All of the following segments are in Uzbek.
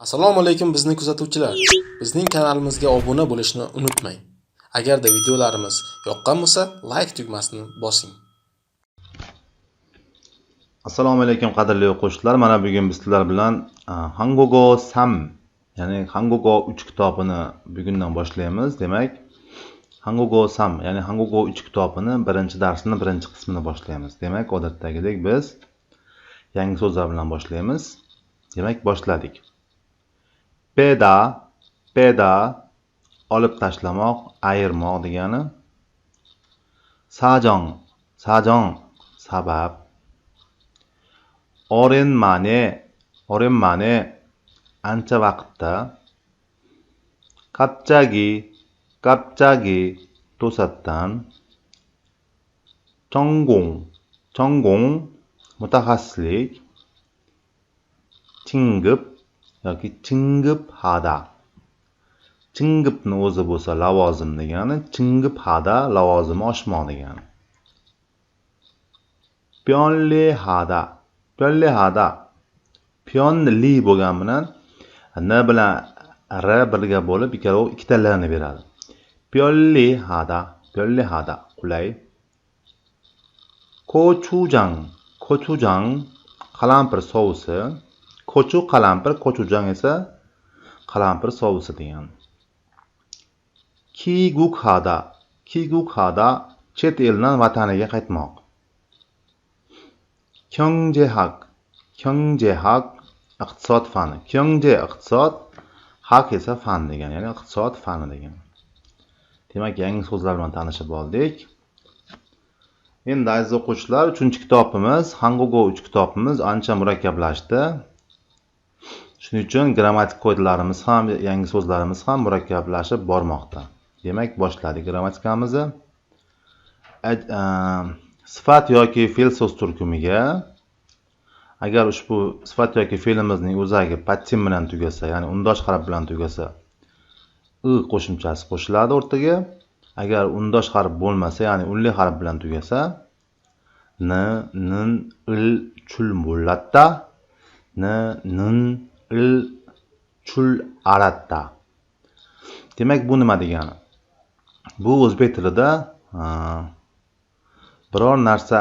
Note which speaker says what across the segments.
Speaker 1: Assalomu alaykum bizni kuzatuvchilar. Bizning kanalimizga obuna bo'lishni unutmang. Agarda videolarimiz yoqqan bo'lsa, like tugmasini bosing.
Speaker 2: assalomu alaykum qadrli o'quvchilar mana bugun biz sizlar bilan Hangogo sam ya'ni Hangogo 3 kitobini bugundan boshlaymiz demak Hangogo sam ya'ni Hangogo 3 kitobini birinchi darsini birinchi qismini boshlaymiz demak odatdagidek biz yangi so'zlar bilan boshlaymiz demak boshladik 빼다, 빼다, olib tashlamoq, ayirmoq degani. 사정, 사정, sabab. 오랜만에, 오랜만에, 안짜 vaqtda. 갑자기, 갑자기, to'satdan. 전공, 전공, mutaxassislik. 진급, yoki chingib hada. Chingibni o'zi bo'lsa lavozim degani chingib hada lavozimi oshmoq degani. Pyonlihada pyonlihada pyonli bo'lgani bilan n bilan r birga bo'lib ikkalov ikkita lni beradi. Pyonlihada pyonlihada qulay. Kochujang. Kochujang. Qalampir sousi ko'chuv qalampir ko'chuvjang esa qalampir sovusi degan. Kiguk hada kiguk hada chet eldan vataniga qaytmoq. Kyongjehak kyongjehak iqtisod fani. Kyongje iqtisod hak esa fan degan ya'ni iqtisod fani degan. Demak yangi so'zlar bilan tanishib oldik. Endi aziz o'quvchilar uchinchi kitobimiz hangugo uch kitobimiz ancha murakkablashdi. Shuning uchun grammatik qoidalarimiz ham yangi so'zlarimiz ham murakkablashib bormoqda. Demak boshladik grammatikamizni. E, sifat yoki fe'l so'z turkumiga. Agar ushbu sifat yoki fe'limizning o'zagi patsim bilan tugasa ya'ni undosh harf bilan tugasa i qo'shimchasi qo'shiladi o'rtaga. Agar undosh harf bo'lmasa ya'ni unli harf bilan tugasa n nin il chul mullatta n nin il chul aratta demak bu nima degani? Bu o'zbek tilida biror narsa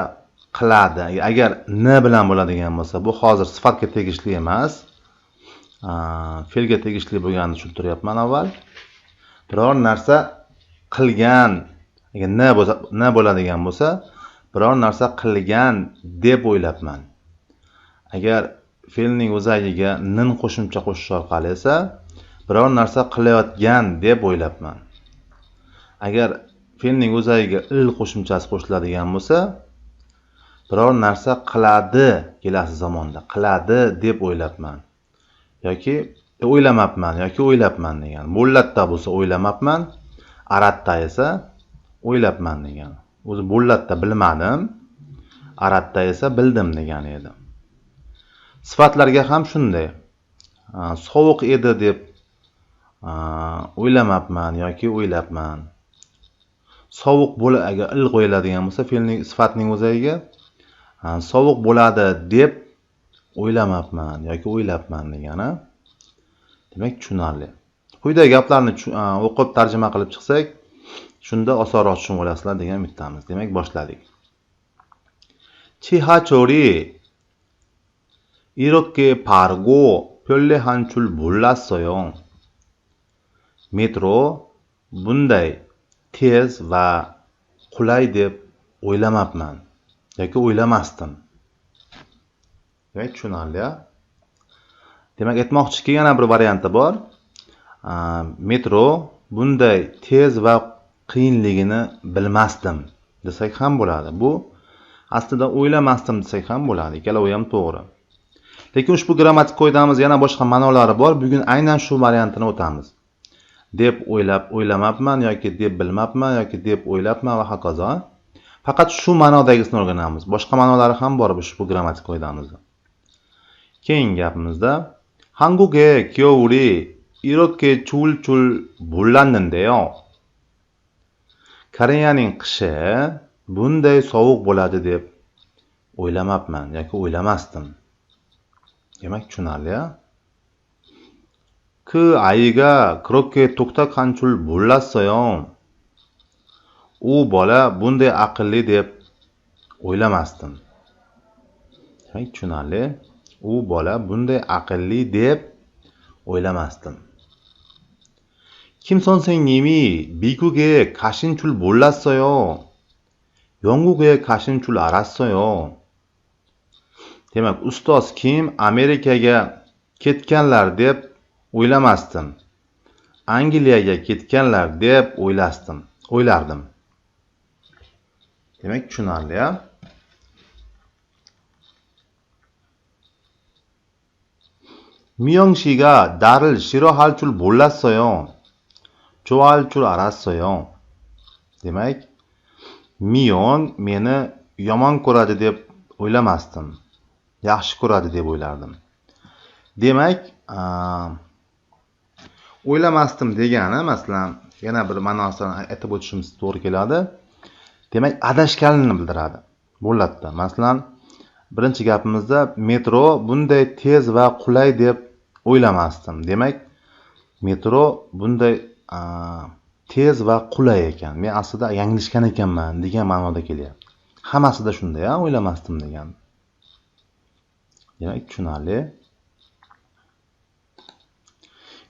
Speaker 2: qiladi. Agar n bilan bo'ladigan bo'lsa bu hozir sifatga tegishli emas. Fe'lga tegishli bo'lganini tushuntiryapman avval. Biror narsa qilgan agar n bo'lsa n bo'ladigan bo'lsa biror narsa qilgan deb o'ylabman. Agar fe'lning o'zagiga nin qo'shimcha qo'shish orqali esa biror narsa qilayotgan deb o'ylabman. Agar fe'lning o'zagiga il qo'shimchasi qo'shiladigan bo'lsa biror narsa qiladi kelasi zamonda qiladi deb o'ylabman. Yoki e, o'ylamabman yoki o'ylabman degan bo'llatda bo'lsa o'ylamabman aratda esa o'ylabman degan. O'zi bo'llatda bilmadim aratda esa bildim degan edi sifatlarga ham shunday. Sovuq edi deb o'ylamabman yoki o'ylabman. Sovuq bo'la agar il qo'yiladigan bo'lsa fe'lning sifatning o'zagiga sovuq bo'ladi deb o'ylamabman yoki o'ylabman degani demak tushunarli. Quyidagi gaplarni o'qib tarjima qilib chiqsak shunda osonroq tushunib olasizlar degan umiddamiz. Demak boshladik. Chihachori 이 이렇게 빠르고 편리한 줄 몰랐어요. metro bunday tez va qulay deb o'ylamabman yoki o'ylamasdim demak tushunarli a? demak aytmoqchiki yana bir varianti bor A, metro bunday tez va qiyinligini bilmasdim desak ham bo'ladi bu aslida o'ylamasdim desak ham bo'ladi ikkalovi ham to'g'ri lekin ushbu grammatik qoidamiz yana boshqa ma'nolari bor bugun aynan shu variantini o'tamiz deb o'ylab o'ylamabman yoki deb bilmabman yoki deb o'ylabman va hokazo faqat shu ma'nodagisini o'rganamiz boshqa ma'nolari ham bor ushbu grammatik qoidamizni keyingi gapimizda 한국의 겨울이 이렇게 추울 줄 몰랐는데요. koreyaning qishi bunday sovuq bo'ladi deb o'ylamabman yoki o'ylamasdim Tushunarli a 그 아이가 그렇게 똑똑한 줄 몰랐어요. u bola bunday aqlli deb o'ylamasdim demak tushunarli u bola bunday aqlli deb o'ylamasdim 김 선생님이 미국에 가신 줄 몰랐어요. 영국에 가신 줄 알았어요. demak ustoz kim amerikaga ketganlar deb o'ylamasdim angliyaga ketganlar deb o'ylasdim o'ylardim demak tushunarli a 미영 씨가 나를 싫어할 줄 몰랐어요. 좋아할 줄 알았어요. demak miyon meni yomon ko'radi deb o'ylamasdim Yaxshi ko'radi deb o'ylardim. Demak o'ylamasdim degani masalan yana bir ma'nosini aytib o'tishimiz to'g'ri keladi. Demak adashganini bildiradi. Bo'ladida. Masalan birinchi gapimizda metro bunday tez va qulay deb o'ylamasdim. Demak metro bunday tez va qulay ekan. Men aslida yanglishgan ekanman degan ma'noda kelyapti. Hammasida shunday a o'ylamasdim degan. Demak tushunarli.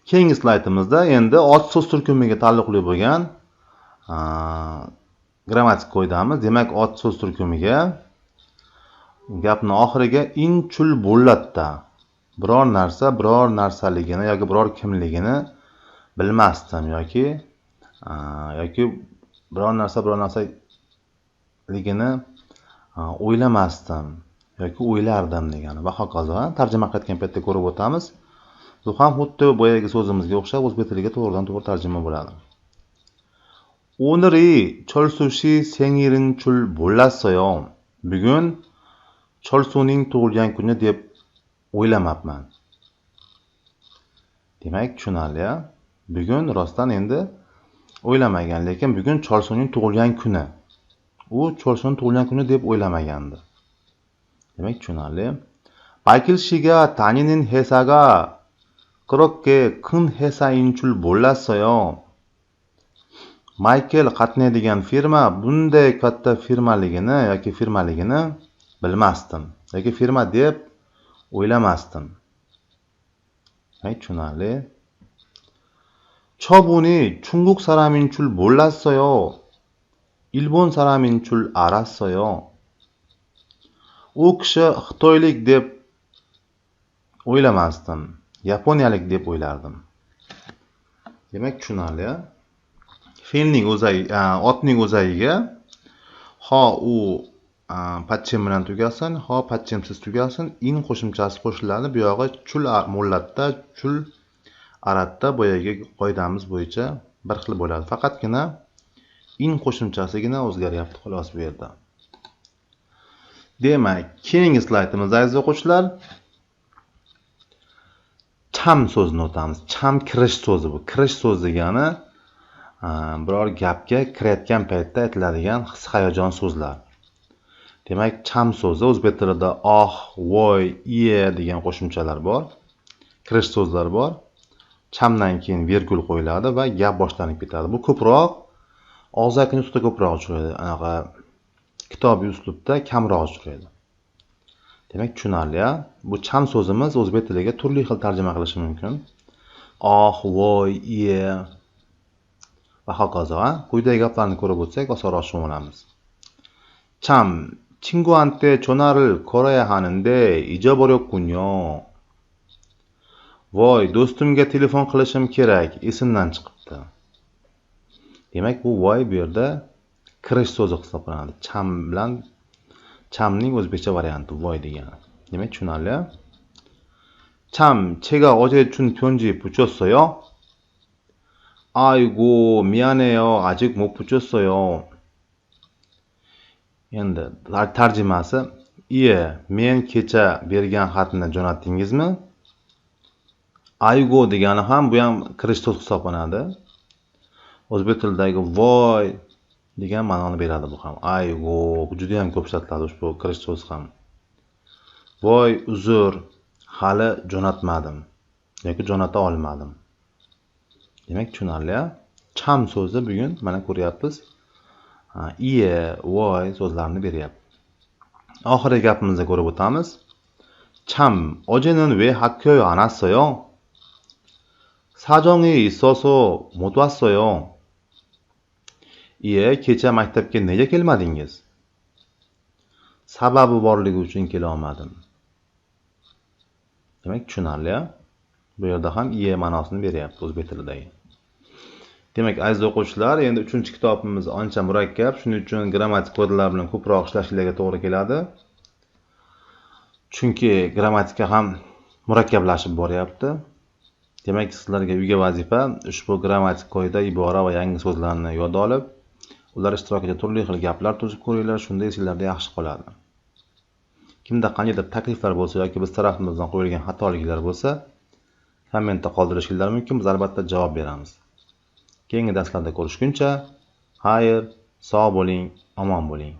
Speaker 2: Keyingi slaydimizda endi ot so'z turkumiga taalluqli bo'lgan grammatik qo'ydamiz. Demak ot so'z turkumiga gapni oxiriga inchul chul biror narsa biror narsaligini yoki biror kimligini bilmasdim yoki yoki biror narsa biror narsaligini o'ylamasdim. yoki o'ylardim degani va hokazo tarjima qilayotgan paytda ko'rib o'tamiz bu ham xuddi boyagi so'zimizga o'xshab o'zbek tiliga to'g'ridan to'g'ri tarjima bo'ladi 오늘이 철수 씨 생일인 줄 몰랐어요. bugun cholsuning tug'ilgan kuni deb o'ylamabman demak tushunarli a bugun rostdan endi o'ylamagan lekin bugun cholsuning tug'ilgan kuni u cholsuni tug'ilgan kuni deb o'ylamagandi demak tushunarli 바이클 씨가 다니는 회사가 그렇게 큰 회사인 줄 몰랐어요. maykel qatnaydigan firma bunday katta firmaligini yoki firmaligini bilmasdim yoki firma deb o'ylamasdim tushunarli 처분이 중국 사람인 줄 몰랐어요. 일본 사람인 줄 알았어요. U kishi xitoylik deb o'ylamasdim yaponiyalik deb o'ylardim. Demak tushunarli. Fe'lning o'zagi otning o'zagiga ho u patchem bilan tugasin ho patchemsiz tugasin in qo'shimchasi qo'shiladi buyog'i chul mullatda chul aratda boyagi qoidamiz bo'yicha bir xil bo'ladi. Faqatgina in qo'shimchasigina o'zgaryapti xolos bu yerda. Demak keyingi slaydimizda aziz o'quvchilar. Cham so'zini o'tamiz cham kirish so'zi bu. Kirish so'zi degani biror gapga kirayotgan paytda aytiladigan his hayajon so'zlar. Demak cham so'zi o'zbek tilida oh voy iye degan qo'shimchalar bor kirish so'zlar bor. Chamdan keyin vergul qo'yiladi va gap boshlanib ketadi. Bu ko'proq og'zaki nutqda ko'proq uchraydi. Anaqa kitobiy uslubda kamroq uchraydi demak tushunarli a bu cham so'zimiz o'zbek tiliga turli xil tarjima qilishi mumkin oh voy iye va hokazo quyidagi gaplarni ko'rib o'tsak osonroq tushunib olamiz 참 친구한테 전화를 걸어야 하는데 잊어버렸군요. voy do'stimga telefon qilishim kerak esimdan chiqibdi demak bu voy bu yerda kirish so'zi hisoblanadi cham bilan chamning o'zbekcha varianti voy degani demak tushunarli 참 제가 어제 준 편지 붙였어요 아이고 미안해요 아직 못 붙였어요 endi tarjimasi iye men kecha bergan xatni jo'natdingizmi aygo degani ham bu ham kirish so'z hisoblanadi o'zbek tilidagi voy degan ma'noni beradi bu ham aygo judayam ko'p ishlatiladi ushbu kirish so'z ham voy uzr hali jo'natmadim yoki jo'nata olmadim demak tushunarli a cham so'zi bugun mana ko'ryapmiz ha, iye voy so'zlarini beryapti oxirgi gapimizda ko'rib o'tamiz 참 어제는 왜 학교에 안 왔어요? 사정이 있어서 못 왔어요. iye kecha maktabga nega kelmadingiz? Sababi borligi uchun kelolmadim. Demak tushunarli a bu yerda ham iye ma'nosini beryapti o'zbek tilidagi demak aziz o'quvchilar endi uchinchi kitobimiz ancha murakkab. Shuning uchun grammatik qoidalar bilan ko'proq ishlashinglarga to'g'ri keladi. Chunki grammatika ham murakkablashib boryapti. Demak sizlarga uyga vazifa ushbu grammatik qoida ibora va yangi so'zlarni yod olib ular ishtirokida turli xil gaplar tuzib ko'ringlar shunda esinglarda yaxshi qoladi. Kimda qandaydir takliflar bo'lsa yoki biz tarafimizdan qo'yilgan xatoliklar bo'lsa kommentda qoldirishinglar mumkin biz albatta javob beramiz. Keyingi darslarda ko'rishguncha xayr sog' bo'ling omon bo'ling.